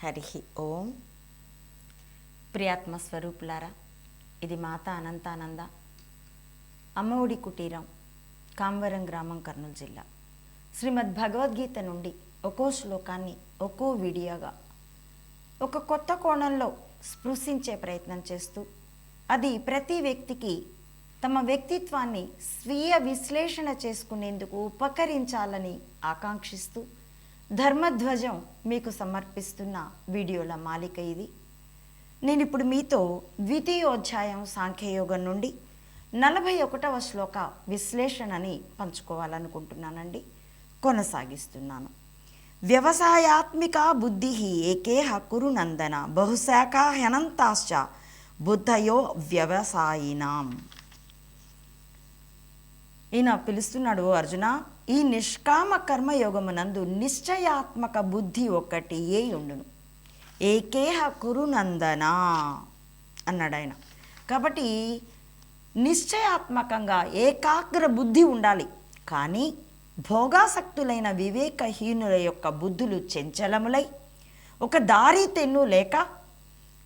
హరి ఓం. ప్రియాత్మ స్వరూపులారా ఇది మాత అనంతానంద అమ్మఒడి కుటీరం కాంవరం గ్రామం కర్నూలు జిల్లా. శ్రీమద్ భగవద్గీత నుండి ఒక్కో శ్లోకాన్ని ఒక్కో వీడియోగా ఒక కొత్త కోణంలో స్పృశించే ప్రయత్నం చేస్తూ అది ప్రతి వ్యక్తికి తమ వ్యక్తిత్వాన్ని స్వీయ విశ్లేషణ చేసుకునేందుకు ఉపకరించాలని ఆకాంక్షిస్తూ ధర్మధ్వజం మీకు సమర్పిస్తున్న వీడియోల మాలిక ఇది. నేను ఇప్పుడు మీతో ద్వితీయోధ్యాయం సాంఖ్యయోగం నుండి నలభై ఒకటవ శ్లోక విశ్లేషణని పంచుకోవాలనుకుంటున్నానండి. కొనసాగిస్తున్నాను. వ్యవసాయాత్మిక బుద్ధి ఏకేహ కురునందన బహుశాఖ హనంతాశ్చ బుద్ధయో వ్యవసాయినాం. ఈయన పిలుస్తున్నాడు అర్జున ఈ నిష్కామ కర్మయోగమునందు నిశ్చయాత్మక బుద్ధి ఒక్కటి ఏ ఉండును. ఏకేహ కురునందనా అన్నాడు ఆయన. కాబట్టి నిశ్చయాత్మకంగా ఏకాగ్ర బుద్ధి ఉండాలి. కానీ భోగాసక్తులైన వివేకహీనుల యొక్క బుద్ధులు చెంచలములై ఒక దారి తెన్ను లేక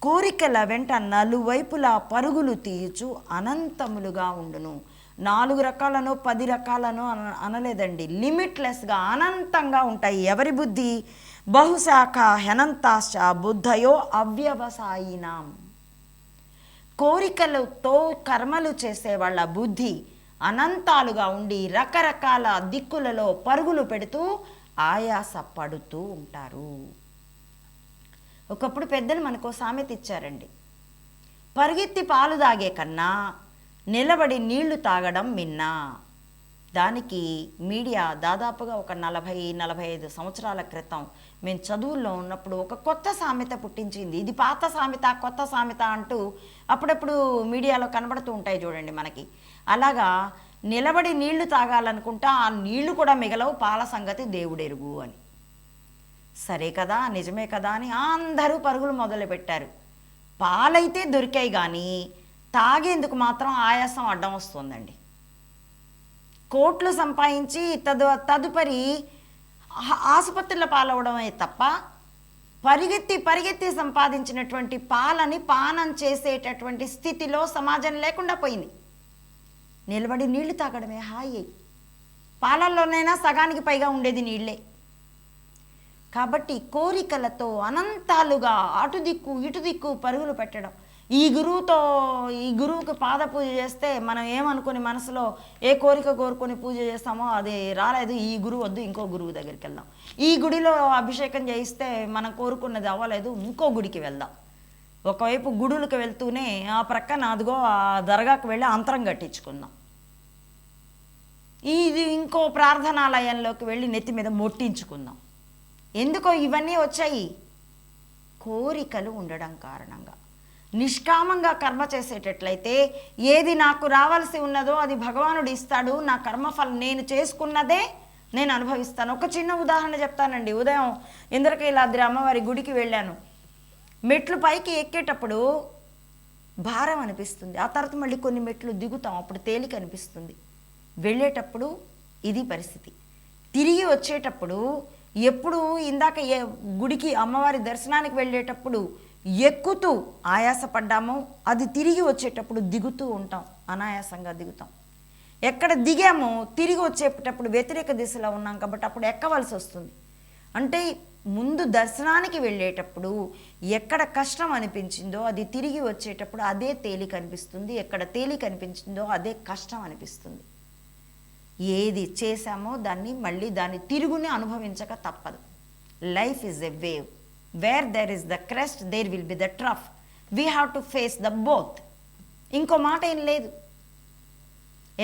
కోరికల వెంట నలువైపులా పరుగులు తీయుచు అనంతములుగా ఉండును. నాలుగు రకాలను పది రకాలను అన అనలేదండి. లిమిట్లెస్గా అనంతంగా ఉంటాయి. ఎవరి బుద్ధి? బహుశాఖ హెనంతాశ బుద్ధయో అవ్యవసాయినాం. కోరికలతో కర్మలు చేసే వాళ్ళ బుద్ధి అనంతాలుగా ఉండి రకరకాల దిక్కులలో పరుగులు పెడుతూ ఆయాస పడుతూ ఉంటారు. ఒకప్పుడు పెద్దలు మనకు సామెత ఇచ్చారండి. పరిగెత్తి పాలు తాగే కన్నా నిలబడి నీళ్ళు తాగడం మిన్నా. దానికి మీడియా దాదాపుగా ఒక నలభై నలభై ఐదు సంవత్సరాల క్రితం మేము చదువుల్లో ఉన్నప్పుడు ఒక కొత్త సామెత పుట్టించింది. ఇది పాత సామెత కొత్త సామెత అంటూ అప్పుడప్పుడు మీడియాలో కనబడుతూ ఉంటాయి చూడండి మనకి. అలాగా నిలబడి నీళ్ళు తాగాలనుకుంటా ఆ నీళ్ళు కూడా మిగలవు పాల సంగతి దేవుడెరుగు అని. సరే కదా నిజమే కదా అని అందరూ పరుగులు మొదలుపెట్టారు. పాలైతే దొరికాయి కానీ తాగేందుకు మాత్రం ఆయాసం అడ్డం వస్తుందండి. కోట్లు సంపాదించి తదు తదుపరి ఆసుపత్రుల పాలవడమే తప్ప పరిగెత్తి పరిగెత్తి సంపాదించినటువంటి పాలని పానం చేసేటటువంటి స్థితిలో సమాజం లేకుండా పోయింది. నిలబడి నీళ్ళు తాగడమే హాయి. పాలల్లోనైనా సగానికి పైగా ఉండేది నీళ్ళే కాబట్టి కోరికలతో అనంతాలుగా అటు దిక్కు ఇటు దిక్కు పరుగులు పెట్టడం ఈ గురువుతో ఈ గురువుకి పాద పూజ చేస్తే మనం ఏమనుకుని మనసులో ఏ కోరిక కోరుకొని పూజ చేస్తామో అది రాలేదు. ఈ గురువు వద్దు ఇంకో గురువు దగ్గరికి వెళ్దాం. ఈ గుడిలో అభిషేకం చేయిస్తే మనం కోరుకున్నది అవ్వలేదు ఇంకో గుడికి వెళ్దాం. ఒకవైపు గుడులకు వెళ్తూనే ఆ ప్రక్కన అదిగో ఆ దర్గాకు వెళ్ళి అంతరం కట్టించుకుందాం. ఇది ఇంకో ప్రార్థనాలయంలోకి వెళ్ళి నెత్తి మీద మొట్టించుకుందాం. ఎందుకో ఇవన్నీ వచ్చాయి? కోరికలు ఉండడం కారణంగా. నిష్కామంగా కర్మ చేసేటట్లయితే ఏది నాకు రావాల్సి ఉన్నదో అది భగవానుడు ఇస్తాడు. నా కర్మఫలం నేను చేసుకున్నదే నేను అనుభవిస్తాను. ఒక చిన్న ఉదాహరణ చెప్తానండి. ఉదయం ఇంద్రకీలాద్రి అమ్మవారి గుడికి వెళ్ళాను. మెట్లు పైకి ఎక్కేటప్పుడు భారం అనిపిస్తుంది. ఆ తర్వాత మళ్ళీ కొన్ని మెట్లు దిగుతాం. అప్పుడు తేలిక అనిపిస్తుంది. వెళ్ళేటప్పుడు ఇది పరిస్థితి. తిరిగి వచ్చేటప్పుడు ఎప్పుడు ఇందాక గుడికి అమ్మవారి దర్శనానికి వెళ్ళేటప్పుడు ఎక్కుతూ ఆయాసపడ్డామో. అది తిరిగి వచ్చేటప్పుడు దిగుతూ ఉంటాం. అనాయాసంగా దిగుతాం. ఎక్కడ దిగామో తిరిగి వచ్చేటప్పుడు వ్యతిరేక దిశలో ఉన్నాం కాబట్టి అప్పుడు ఎక్కవలసి వస్తుంది. అంటే ముందు దర్శనానికి వెళ్ళేటప్పుడు ఎక్కడ కష్టం అనిపించిందో అది తిరిగి వచ్చేటప్పుడు అదే తేలిక అనిపిస్తుంది. ఎక్కడ తేలిక అనిపించిందో అదే కష్టం అనిపిస్తుంది. ఏది చేశామో దాన్ని మళ్ళీ దాన్ని తిరుగుని అనుభవించక తప్పదు. Life is a wave where there is the crest there will be the trough we have to face the both ఇంకో మాట ఏం లేదు.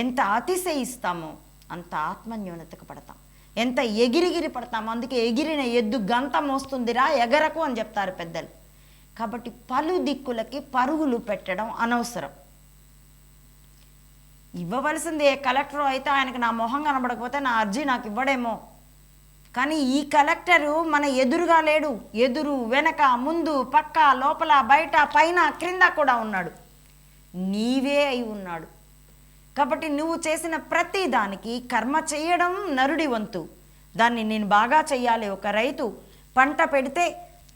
ఎంత అతిశయిస్తామో అంత ఆత్మన్యూనతకు పడతాం. ఎంత ఎగిరిగిరి పడతాం అందుకే ఎగిరిన ఎద్దు గంత మోస్తుందిరా ఎగరకు అని చెప్తారు పెద్దలు. కాబట్టి పలు దిక్కులకి పరుగులు పెట్టడం అనవసరం. ఇవ్వవలసింది ఏ కలెక్టర్ అయితే ఆయనకు నా మొహం కనబడకపోతే నా అర్జీ నాకు ఇవ్వడేమో. కానీ ఈ కలెక్టరు మన ఎదురుగా లేడు. ఎదురు వెనక ముందు పక్క లోపల బయట పైన క్రింద కూడా ఉన్నాడు. నీవే అయి ఉన్నాడు. కాబట్టి నువ్వు చేసిన ప్రతి దానికి కర్మ చేయడం నరుడి వంతు దాన్ని నేను బాగా చెయ్యాలి. ఒక రైతు పంట పెడితే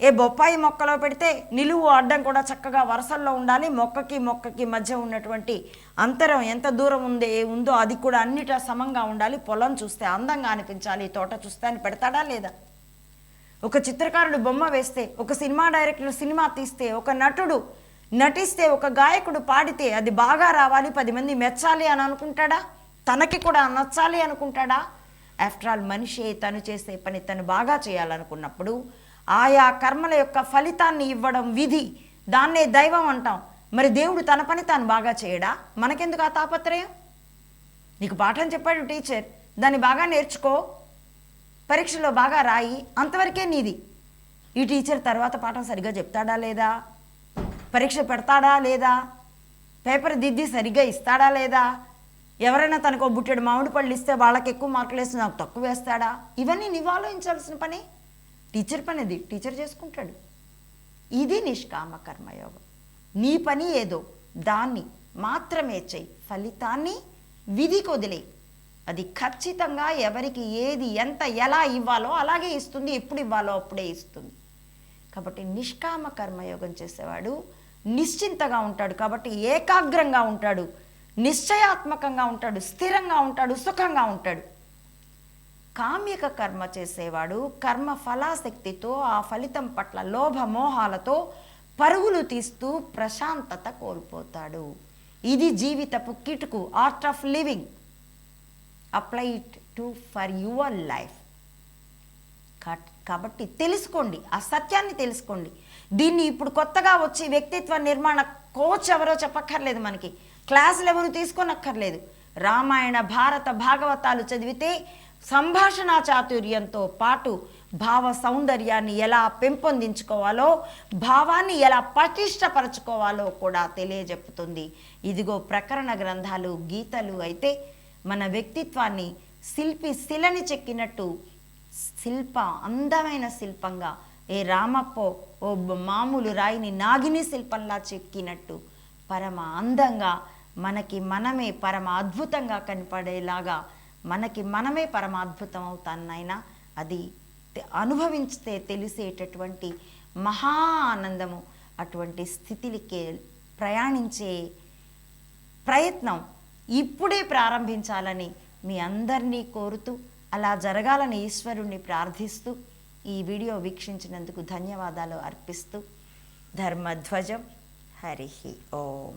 ఏ బొప్పాయి మొక్కలో పెడితే నిలువు అడ్డం కూడా చక్కగా వరుసల్లో ఉండాలి. మొక్కకి మొక్కకి మధ్య ఉన్నటువంటి అంతరం ఎంత దూరం ఉంది ఉందో అది కూడా అన్నిట సమంగా ఉండాలి. పొలం చూస్తే అందంగా అనిపించాలి. తోట చూస్తే అని పెడతాడా లేదా? ఒక చిత్రకారుడు బొమ్మ వేస్తే ఒక సినిమా డైరెక్టర్ సినిమా తీస్తే ఒక నటుడు నటిస్తే ఒక గాయకుడు పాడితే అది బాగా రావాలి పది మంది మెచ్చాలి అని అనుకుంటాడా? తనకి కూడా నచ్చాలి అనుకుంటాడా? ఆఫ్టర్ ఆల్ మనిషి తను చేసే పని తను బాగా చేయాలనుకున్నప్పుడు ఆయా కర్మల యొక్క ఫలితాన్ని ఇవ్వడం విధి. దాన్నే దైవం అంటాం. మరి దేవుడు తన పని తాను బాగా చేయడా? మనకెందుకు ఆ తాపత్రయం? నీకు పాఠం చెప్పాడు టీచర్. దాన్ని బాగా నేర్చుకో. పరీక్షలో బాగా రాయి. అంతవరకే నీది. ఈ టీచర్ తర్వాత పాఠం సరిగ్గా చెప్తాడా లేదా? పరీక్ష పెడతాడా లేదా? పేపర్ దిద్ది సరిగ్గా ఇస్తాడా లేదా? ఎవరైనా తనకు బుట్టెడు మామిడి పళ్ళు ఇస్తే వాళ్ళకి ఎక్కువ మార్కులు వేస్తే నాకు తక్కువ వేస్తాడా? ఇవన్నీ నివాలోయించాల్సిన ఆలోచించాల్సిన పని. టీచర్ పని అది టీచర్ చేసుకుంటాడు. ఇది నిష్కామ కర్మయోగం. నీ పని ఏదో దాన్ని మాత్రమే చెయ్యి. ఫలితాన్ని విధికి వదిలేయి. అది ఖచ్చితంగా ఎవరికి ఏది ఎంత ఎలా ఇవ్వాలో అలాగే ఇస్తుంది. ఎప్పుడు ఇవ్వాలో అప్పుడే ఇస్తుంది. కాబట్టి నిష్కామ కర్మయోగం చేసేవాడు నిశ్చింతగా ఉంటాడు. కాబట్టి ఏకాగ్రంగా ఉంటాడు. నిశ్చయాత్మకంగా ఉంటాడు. స్థిరంగా ఉంటాడు. సుఖంగా ఉంటాడు. కామ్యక కర్మ చేసేవాడు కర్మ ఫలాశక్తితో ఆ ఫలితం పట్ల లోభ మోహాలతో పరుగులు తీస్తూ ప్రశాంతత కోల్పోతాడు. ఇది జీవితపు కిటుకు art of living. Apply it to for your life. కాబట్టి తెలుసుకోండి ఆ సత్యాన్ని తెలుసుకోండి. దీన్ని ఇప్పుడు కొత్తగా వచ్చి వ్యక్తిత్వ నిర్మాణ కోచ్ ఎవరో చెప్పక్కర్లేదు మనకి. క్లాసులు ఎవరు తీసుకోనక్కర్లేదు. రామాయణ భారత భాగవతాలు చదివితే సంభాషణ చాతుర్యంతో పాటు భావ సౌందర్యాన్ని ఎలా పెంపొందించుకోవాలో భావాన్ని ఎలా పటిష్టపరచుకోవాలో కూడా తెలియజెప్పుతుంది. ఇదిగో ప్రకరణ గ్రంథాలు గీతలు అయితే మన వ్యక్తిత్వాన్ని శిల్పి శిలని చెక్కినట్టు శిల్ప అందమైన శిల్పంగా ఏ రామప్పో ఓ మామూలు రాయిని నాగిని శిల్పంలా చెక్కినట్టు పరమ అందంగా మనకి మనమే పరమ అద్భుతంగా కనపడేలాగా మనకి మనమే పరమాద్భుతం అవుతానైనా అది అనుభవించితే తెలిసేటటువంటి మహా ఆనందము అటువంటి స్థితికి ప్రయాణించే ప్రయత్నం ఇప్పుడే ప్రారంభించాలని మీ అందరినీ కోరుతూ అలా జరగాలని ఈశ్వరుణ్ణి ప్రార్థిస్తూ ఈ వీడియో వీక్షించినందుకు ధన్యవాదాలు అర్పిస్తూ ధర్మధ్వజం హరి ఓం.